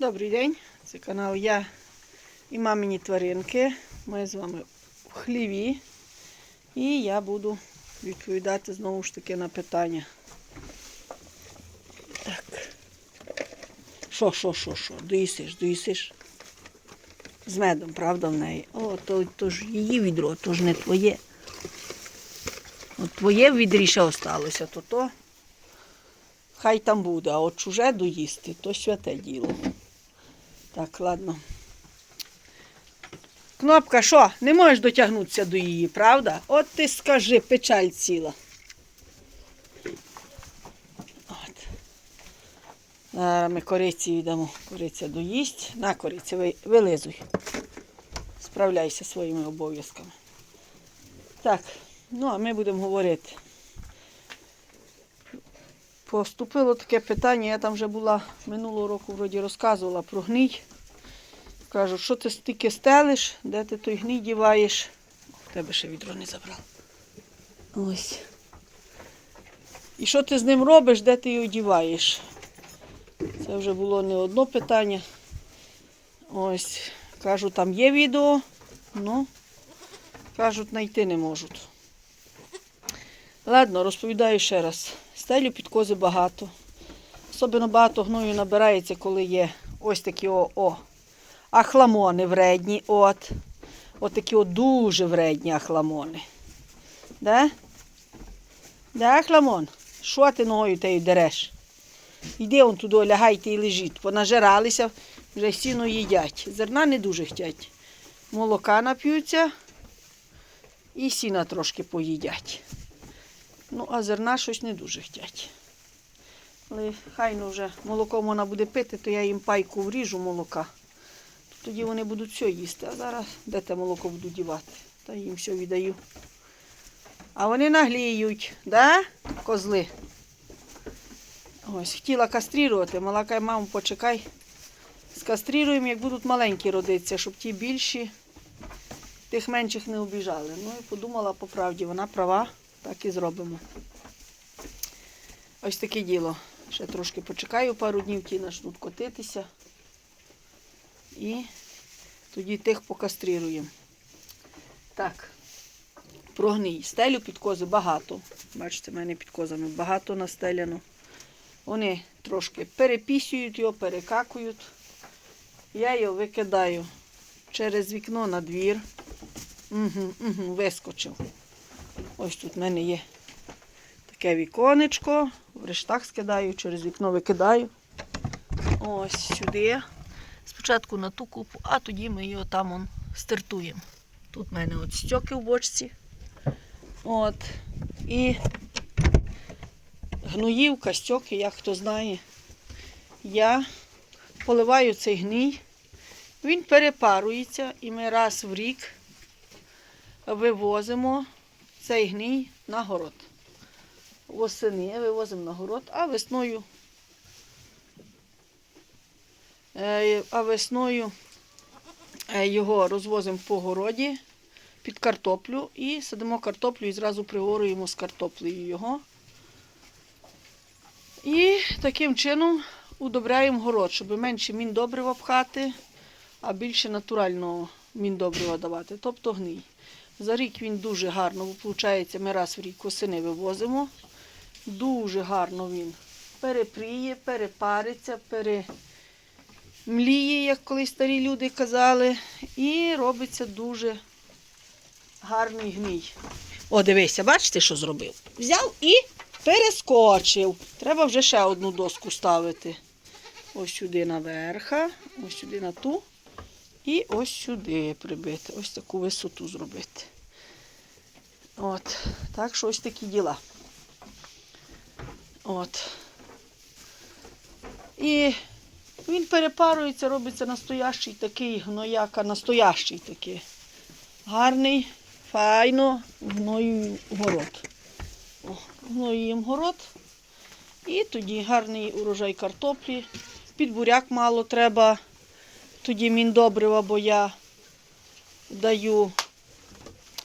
Добрий день, це канал Я і мамині тваринки. Ми з вами в хліві. І я буду відповідати знову ж таки на питання. Так. Що, що, що, що? Доїсиш, доїсиш? З медом, правда, в неї? О, то, то ж її відро, то ж не твоє. От твоє в відрі ще осталося, то то хай там буде, а от чуже доїсти, то святе діло. Так, ладно. Кнопка, що? Не можеш дотягнутися до її, правда? От ти скажи, печаль ціла. От. Зараз ми кориці йдемо. Кориця доїсть. На кориця, ви- вилизуй. Справляйся своїми обов'язками. Так, ну а ми будемо говорити. Поступило таке питання, я там вже була минулого року вроді розказувала про гній. Кажу, що ти стільки стелиш, де ти той гній діваєш? В тебе ще відро не забрав. Ось. І що ти з ним робиш, де ти його діваєш? Це вже було не одно питання. Ось, кажу, там є відео, ну, кажуть, знайти не можуть. Ладно, розповідаю ще раз. Стелю під кози багато. Особливо багато гною набирається, коли є ось такі о, о ахламони вредні. От. От такі о дуже вредні ахламони. Да? Да, ахламон? Що ти ногою тею дереш? Йди он туди, лягайте і лежіть. Понажиралися, вже сіно їдять. Зерна не дуже хтять. Молока нап'ються і сіна трошки поїдять. Ну, а зерна щось не дуже хтять. Але хай ну вже молоко вона буде пити, то я їм пайку вріжу молока. Тоді вони будуть все їсти. А зараз де те молоко буду дівати? Та їм все віддаю. А вони нагліють, да, козли? Ось, хотіла кастрирувати. Мала каже, мамо, почекай. Скастріруємо, як будуть маленькі родитися, щоб ті більші тих менших не обіжали. Ну і подумала по правді, вона права, так і зробимо. Ось таке діло. Ще трошки почекаю пару днів, ті почнуть котитися. І тоді тих покастріруємо. Так, про гній. Стелю під кози багато. Бачите, в мене під козами багато настеляно. Вони трошки перепісюють його, перекакують. Я його викидаю через вікно на двір. Угу, угу, вискочив. Ось тут в мене є таке віконечко. В рештах скидаю, через вікно викидаю. Ось сюди. Спочатку на ту купу, а тоді ми його там он стартуємо. Тут в мене от стьоки в бочці. От. І гноївка, стьоки, як хто знає. Я поливаю цей гній. Він перепарується і ми раз в рік вивозимо цей гній на город. Восени вивозимо на город, а весною, е, а весною е, його розвозимо по городі під картоплю і садимо картоплю і зразу пригорюємо з картоплею його. І таким чином удобряємо город, щоб менше міндобрива пхати, а більше натурального міндобрива давати, тобто гній. За рік він дуже гарно, виходить, ми раз в рік осени вивозимо. Дуже гарно він перепріє, перепариться, перемліє, як колись старі люди казали, і робиться дуже гарний гній. О, дивися, бачите, що зробив? Взяв і перескочив. Треба вже ще одну доску ставити. Ось сюди наверха, ось сюди на ту. І ось сюди прибити. Ось таку висоту зробити. От. Так що ось такі діла. От. І він перепарується, робиться настоящий такий гнояка, настоящий такий. Гарний, файно, гною город. О, гноюємо город. І тоді гарний урожай картоплі. Під буряк мало треба. Тоді міндобрива, бо я даю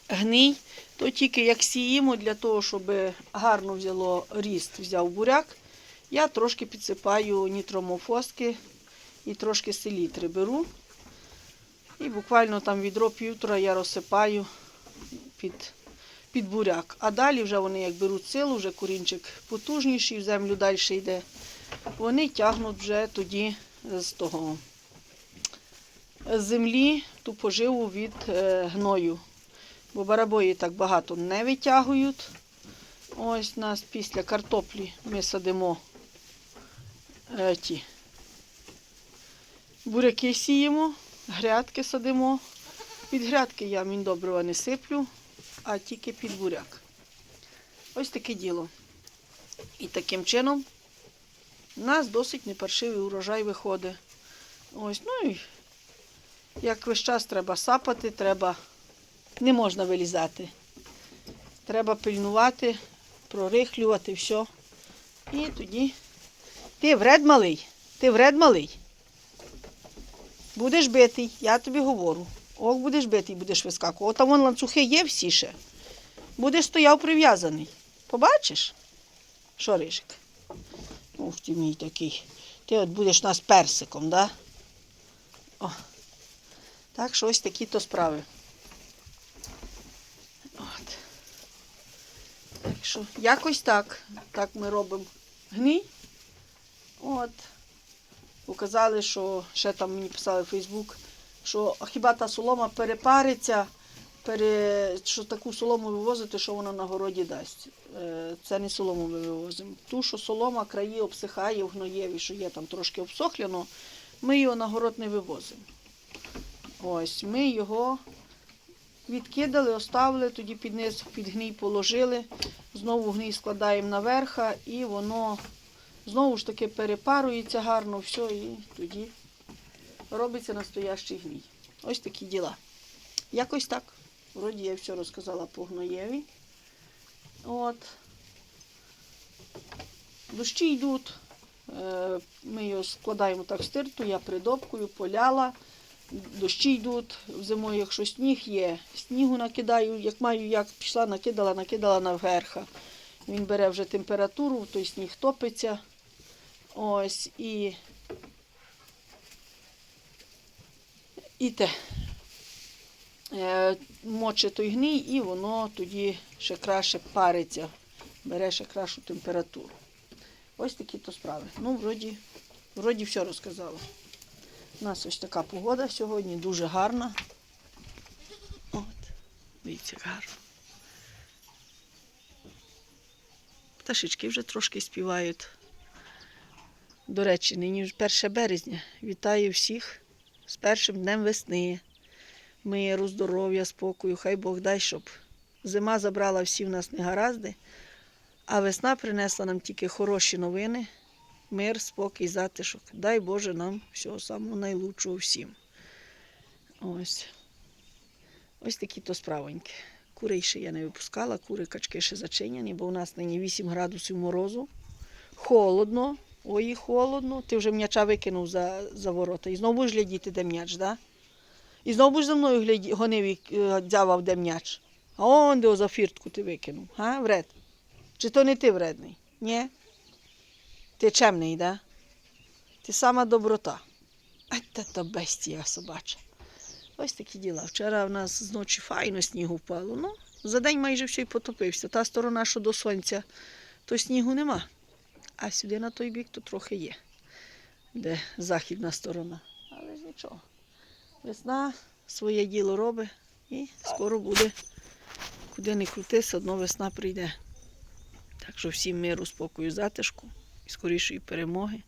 гній, то тільки як сіємо, для того, щоб гарно взяло ріст, взяв буряк, я трошки підсипаю нітромофоски і трошки селітри беру. І буквально там відро півтора я розсипаю під, під буряк. А далі вже вони як беруть силу, вже корінчик потужніший, в землю далі йде. Вони тягнуть вже тоді з того землі ту поживу від е, гною. Бо барабої так багато не витягують. Ось нас після картоплі ми садимо е, ті буряки сіємо, грядки садимо. Під грядки я міндобрива не сиплю, а тільки під буряк. Ось таке діло. І таким чином у нас досить непаршивий урожай виходить. Ось, ну і як весь час треба сапати, треба, не можна вилізати. Треба пильнувати, прорихлювати все. І тоді. Ти вред малий, ти вред малий. Будеш битий, я тобі говорю. Ох, будеш битий, будеш вискакувати. Там вон ланцюги є всі ще. Будеш стояв прив'язаний. Побачиш? Що, Рижик? Ух ти мій такий. Ти от будеш нас персиком, да? Так що ось такі то справи. От. Так що якось так. Так ми робимо гній. От. Показали, що ще там мені писали в Фейсбук, що хіба та солома перепариться, пере... що таку солому вивозити, що вона на городі дасть. Е, Це не солому ми вивозимо. Ту, що солома краї обсихає в гноєві, що є там трошки обсохляно, ми його на город не вивозимо. Ось, ми його відкидали, оставили, тоді під низ, під гній положили, знову гній складаємо наверха і воно знову ж таки перепарується гарно, все, і тоді робиться настоящий гній. Ось такі діла. Якось так. Вроді я все розказала по гноєві. От. Дощі йдуть. Е, Ми його складаємо так в стирту, я придобкую, поляла. Дощі йдуть зимою, якщо сніг є, снігу накидаю, як маю, як пішла, накидала, накидала наверха. Він бере вже температуру, той сніг топиться. Ось і, і те. Е, моче той гній, і воно тоді ще краще париться, бере ще кращу температуру. Ось такі то справи. Ну, вроді, вроді все розказала. У нас ось така погода сьогодні, дуже гарна. От, дивіться, гарно. Пташечки вже трошки співають. До речі, нині ж 1 березня. Вітаю всіх з першим днем весни. Миру, здоров'я, спокою. Хай Бог дай, щоб зима забрала всі в нас негаразди, а весна принесла нам тільки хороші новини, мир, спокій, затишок. Дай Боже нам всього самого найлучшого всім. Ось. Ось такі то справоньки. Курей ще я не випускала, кури качки ще зачиняні, бо у нас нині 8 градусів морозу. Холодно, ой, холодно. Ти вже м'яча викинув за, за ворота. І знову будеш глядіти, де м'яч, да? І знову будеш за мною гляді, гонив і е, дзявав, де м'яч. А он де за фіртку ти викинув. Га, вред? Чи то не ти вредний? Ні? Ти чемний, да? Ти сама доброта. А та то бестія собача. Ось такі діла. Вчора в нас зночі файно снігу впало. Ну, за день майже все й потопився. Та сторона, що до сонця, то снігу нема. А сюди на той бік то трохи є, де західна сторона. Але ж нічого. Весна своє діло робить і скоро буде, куди не крути, все одно весна прийде. Так що всім миру, спокою, затишку скорішої перемоги.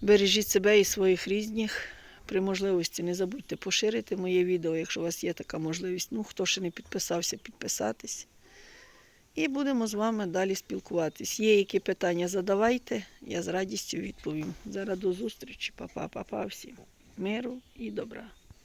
Бережіть себе і своїх рідних. При можливості не забудьте поширити моє відео, якщо у вас є така можливість. Ну, хто ще не підписався, підписатись. І будемо з вами далі спілкуватись. Є які питання, задавайте, я з радістю відповім. Зараз до зустрічі, Па-па, па-па всім. Миру і добра.